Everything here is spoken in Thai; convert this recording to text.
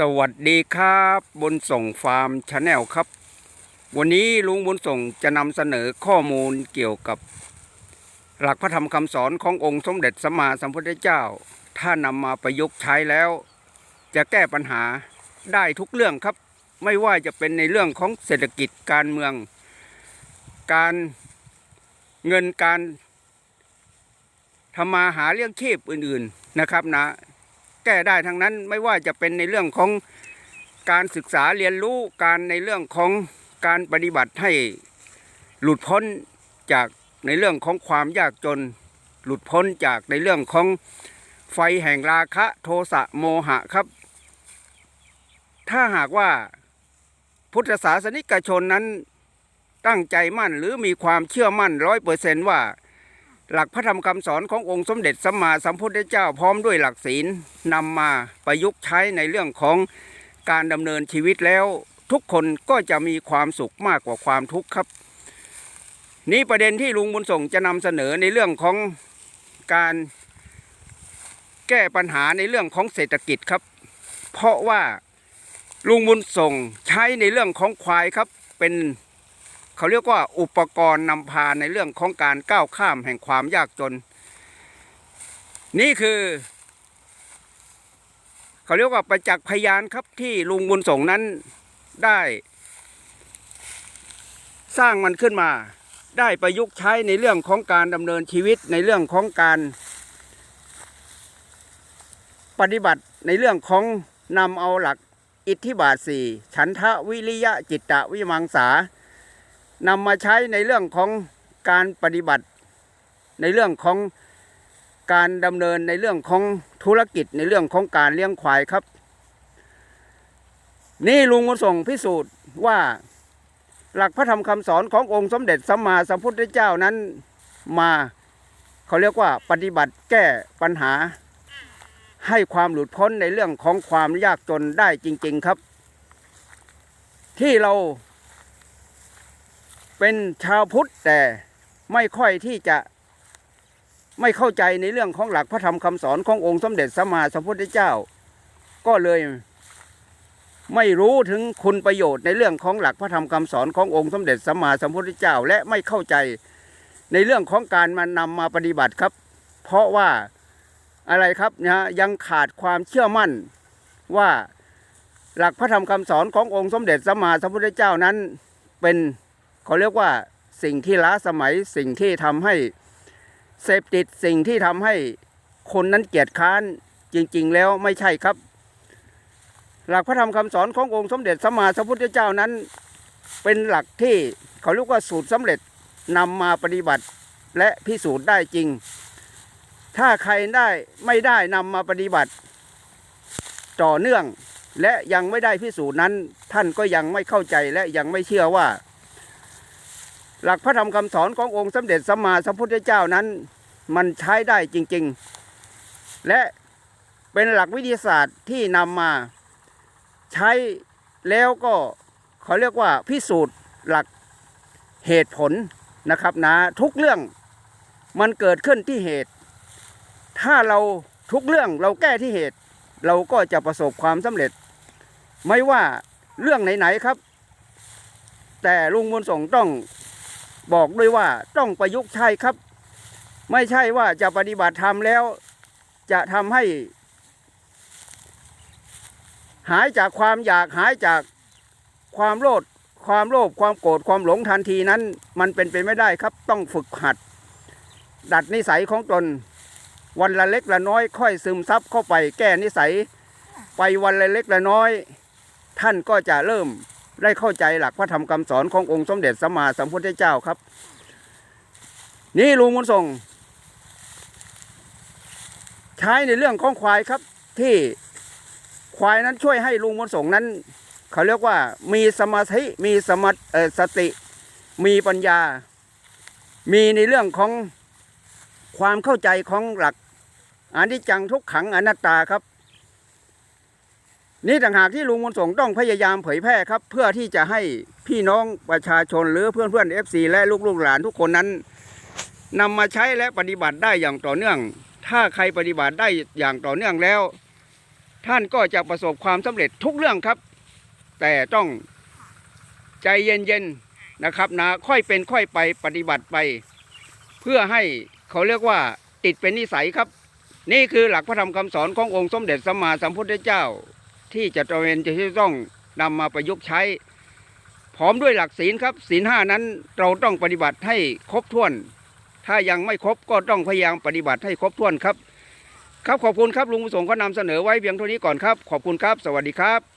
สวัสดีครับบุญส่งฟาร์มชาแนลครับ วันนี้ลุงบุญส่งจะนำเสนอข้อมูลเกี่ยวกับ หลักพระธรรมคำสอนขององค์สมเด็จสัมมาสัมพุทธเจ้า ถ้านำมาประยุกต์ใช้แล้ว จะแก้ปัญหาได้ทุกเรื่องครับ ไม่ว่าจะเป็นในเรื่องของเศรษฐกิจการเมือง การเงินการทำมาหาเลี้ยงชีพอื่น ๆนะครับนะ แก้ได้ทั้งนั้น ไม่ว่าจะเป็นในเรื่องของการศึกษาเรียนรู้การในเรื่องของการปฏิบัติให้หลุดพ้นจากในเรื่องของความยากจน หลุดพ้นจากในเรื่องของไฟแห่งราคะโทสะโมหะครับ ถ้าหากว่าพุทธศาสนิกชนนั้นตั้งใจมั่นหรือมีความเชื่อมั่นร้อยเปอร์เซนต์ว่า หลักพระธรรมคำสอนขององค์สมเด็จสัมมาสัมพุทธเจ้าพร้อมด้วยหลักศีลนำมาประยุกต์ใช้ในเรื่องของการดำเนินชีวิตแล้ว ทุกคนก็จะมีความสุขมากกว่าความทุกข์ครับ นี่ประเด็นที่ลุงบุญส่งจะนำเสนอในเรื่องของการแก้ปัญหาในเรื่องของเศรษฐกิจครับ เพราะว่าลุงบุญส่งใช้ในเรื่องของควายครับเป็น เขาเรียกว่าอุปกรณ์นำพาในเรื่องของการก้าวข้ามแห่งความยากจน นี่คือ เขาเรียกว่าประจักษ์พยานครับที่ลุงบุญส่งนั้นได้ สร้างมันขึ้นมา ได้ประยุกต์ใช้ในเรื่องของการดำเนินชีวิตในเรื่องของการปฏิบัติในเรื่องของนำเอาหลักอิทธิบาทสี่ฉันทะวิริยะจิตตะวิมังสา นำมาใช้ในเรื่องของการปฏิบัติ ในเรื่องของการดำเนินในเรื่องของธุรกิจในเรื่องของการเลี้ยงควายครับ นี่ลุงก็ส่งพิสูจน์ว่าหลักพระธรรมคำสอนขององค์สมเด็จสัมมาสัมพุทธเจ้านั้นมาเขาเรียกว่าปฏิบัติแก้ปัญหา ให้ความหลุดพ้นในเรื่องของความยากจนได้จริง ๆครับ ที่เรา เป็นชาวพุทธแต่ไม่ค่อยที่จะไม่เข้าใจในเรื่องของหลักพระธรรมคำสอนขององค์สมเด็จสัมมาสัมพุทธเจ้า ก็เลยไม่รู้ถึงคุณประโยชน์ในเรื่องของหลักพระธรรมคำสอนขององค์สมเด็จสัมมาสัมพุทธเจ้า และไม่เข้าใจในเรื่องของการมานำมาปฏิบัติครับ เพราะว่าอะไรครับนะฮะยังขาดความเชื่อมั่นว่าหลักพระธรรมคำสอนขององค์สมเด็จสัมมาสัมพุทธเจ้านั้นเป็น เขาเรียกว่าสิ่งที่ล้าสมัยสิ่งที่ทำให้เสพติดสิ่งที่ทำให้คนนั้นเกียจค้านจริง ๆ แล้วไม่ใช่ครับ หลักพระธรรมคำสอนขององค์สมเด็จสัมมาสัมพุทธเจ้านั้น เป็นหลักที่เขาเรียกว่าสูตรสำเร็จนำมาปฏิบัติและพิสูจน์ได้จริง ถ้าใครได้ไม่ได้นำมาปฏิบัติ ต่อเนื่องและยังไม่ได้พิสูจน์นั้น ท่านก็ยังไม่เข้าใจและยังไม่เชื่อว่า หลักพระธรรมคำสอนขององค์สมเด็จสัมมาสัมพุทธเจ้านั้น มันใช้ได้จริง ๆ และเป็นหลักวิทยาศาสตร์ที่นำมาใช้แล้วก็เขาเรียกว่าพิสูจน์หลักเหตุผลนะครับนะทุกเรื่องมันเกิดขึ้นที่เหตุ ถ้าเราทุกเรื่องเราแก้ที่เหตุ เราก็จะประสบความสำเร็จ ไม่ว่าเรื่องไหนๆครับ แต่ลุงบุญส่งต้อง บอกด้วยว่าต้องประยุกต์ใช้ครับ ไม่ใช่ว่าจะปฏิบัติธรรมแล้ว จะทำให้ หายจากความอยากหายจากความโลภความโลภความโกรธความหลงทันทีนั้น มันเป็นไปไม่ได้ครับ ต้องฝึกหัด ดัดนิสัยของตน วันละเล็กละน้อย ค่อยซึมซับเข้าไปแก้นิสัย ไปวันละเล็กละน้อย ท่านก็จะเริ่ม ได้เข้าใจหลักพระธรรมคำสอนขององค์สมเด็จสัมมาสัมพุทธเจ้าครับ นี่ลุงมุนส่ง ใช้ในเรื่องของควายครับ ที่ควายนั้นช่วยให้ลุงมุนส่งนั้น เขาเรียกว่ามีสมาธิมีสมาเออสติมีปัญญา มีในเรื่องของความเข้าใจของหลักอนิจจังทุกขังอนัตตาครับ นี่ต่างหากที่ลุงมนต์สงต้องพยายามเผยแพร่ครับ เพื่อที่จะให้พี่น้องประชาชนหรือเพื่อนเพื่อนเอฟซีและลูกๆหลานทุกคนนั้นนำมาใช้และปฏิบัติได้อย่างต่อเนื่อง ถ้าใครปฏิบัติได้อย่างต่อเนื่องแล้ว ท่านก็จะประสบความสำเร็จทุกเรื่องครับ แต่ต้องใจเย็นๆนะครับนะค่อยเป็นค่อยไปปฏิบัติไป เพื่อให้เขาเรียกว่าติดเป็นนิสัยครับ นี่คือหลักพระธรรมคำสอนขององค์สมเด็จสัมมาสัมพุทธเจ้า ที่จะตระเวนจะต้องนำมาประยุกต์ใช้ พร้อมด้วยหลักศีลครับ ศีลห้านั้นเราต้องปฏิบัติให้ครบถ้วน ถ้ายังไม่ครบก็ต้องพยายามปฏิบัติให้ครบถ้วนครับ ครับขอบคุณครับลุงประสงค์ก็นำเสนอไว้เพียงเท่านี้ก่อนครับ ขอบคุณครับ สวัสดีครับ